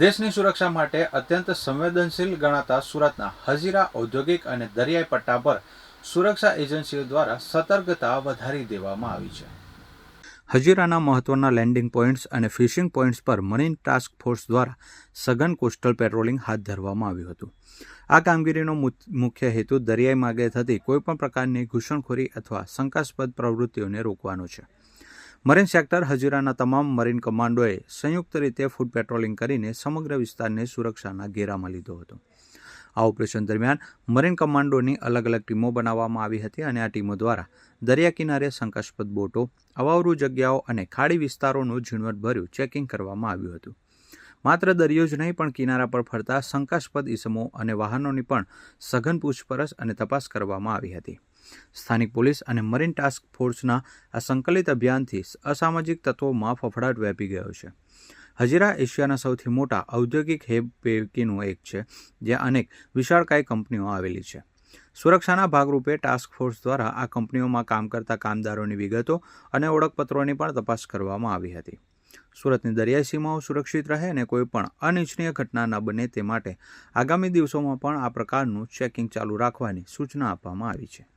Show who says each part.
Speaker 1: દેશની સુરક્ષા માટે અત્યંત સંવેદનશીલ ગણાતા સુરતના હજીરા ઔદ્યોગિક અને દરિયાઈ પટ્ટા પર સુરક્ષા એજન્સીઓ દ્વારા સતર્કતા વધારી દેવામાં આવી છે. હજીરાના મહત્વના લેન્ડિંગ પોઈન્ટ્સ અને ફિશિંગ પોઈન્ટ્સ પર મરીન ટાસ્ક ફોર્સ દ્વારા સઘન કોસ્ટલ પેટ્રોલિંગ હાથ ધરવામાં આવ્યું હતું. આ કામગીરીનો મુખ્ય હેતુ દરિયાઈ માર્ગે થતી કોઈપણ પ્રકારની ઘૂસણખોરી અથવા શંકાસ્પદ પ્રવૃત્તિઓને રોકવાનો છે. મરીન સેક્ટર હજીરાના તમામ મરીન કમાન્ડોએ સંયુક્ત રીતે ફૂડ પેટ્રોલિંગ કરીને સમગ્ર વિસ્તારને સુરક્ષાના ઘેરામાં લીધો હતો. આ ઓપરેશન દરમિયાન મરીન કમાન્ડોની અલગ અલગ ટીમો બનાવવામાં આવી હતી અને આ ટીમો દ્વારા દરિયા કિનારે શંકાસ્પદ બોટો, અવાવરૂ જગ્યાઓ અને ખાડી વિસ્તારોનું ઝીણવટભર્યું ચેકિંગ કરવામાં આવ્યું હતું. માત્ર દરિયો જ નહીં, પણ કિનારા પર ફરતા શંકાસ્પદ ઇસમો અને વાહનોની પણ સઘન પૂછપરછ અને તપાસ કરવામાં આવી હતી. સ્થાનિક પોલીસ અને મરીન ટાસ્ક ફોર્સના આ સંકલિત અભિયાનથી અસામાજિક તત્વોમાં ફફડાટ વ્યાપી ગયો છે. હજીરા એશિયાના સૌથી મોટા ઔદ્યોગિક હેબ પૈકીનું એક છે, જ્યાં અનેક વિશાળકાય કંપનીઓ આવેલી છે. સુરક્ષાના ભાગરૂપે ટાસ્ક ફોર્સ દ્વારા આ કંપનીઓમાં કામ કરતા કામદારોની વિગતો અને ઓળખપત્રોની પણ તપાસ કરવામાં આવી હતી. સુરતની દરિયાઈ સીમાઓ સુરક્ષિત રહે અને કોઈ પણ અનિચ્છનીય ઘટના ન બને તે માટે આગામી દિવસોમાં પણ આ પ્રકારનું ચેકિંગ ચાલુ રાખવાની સૂચના આપવામાં આવી છે.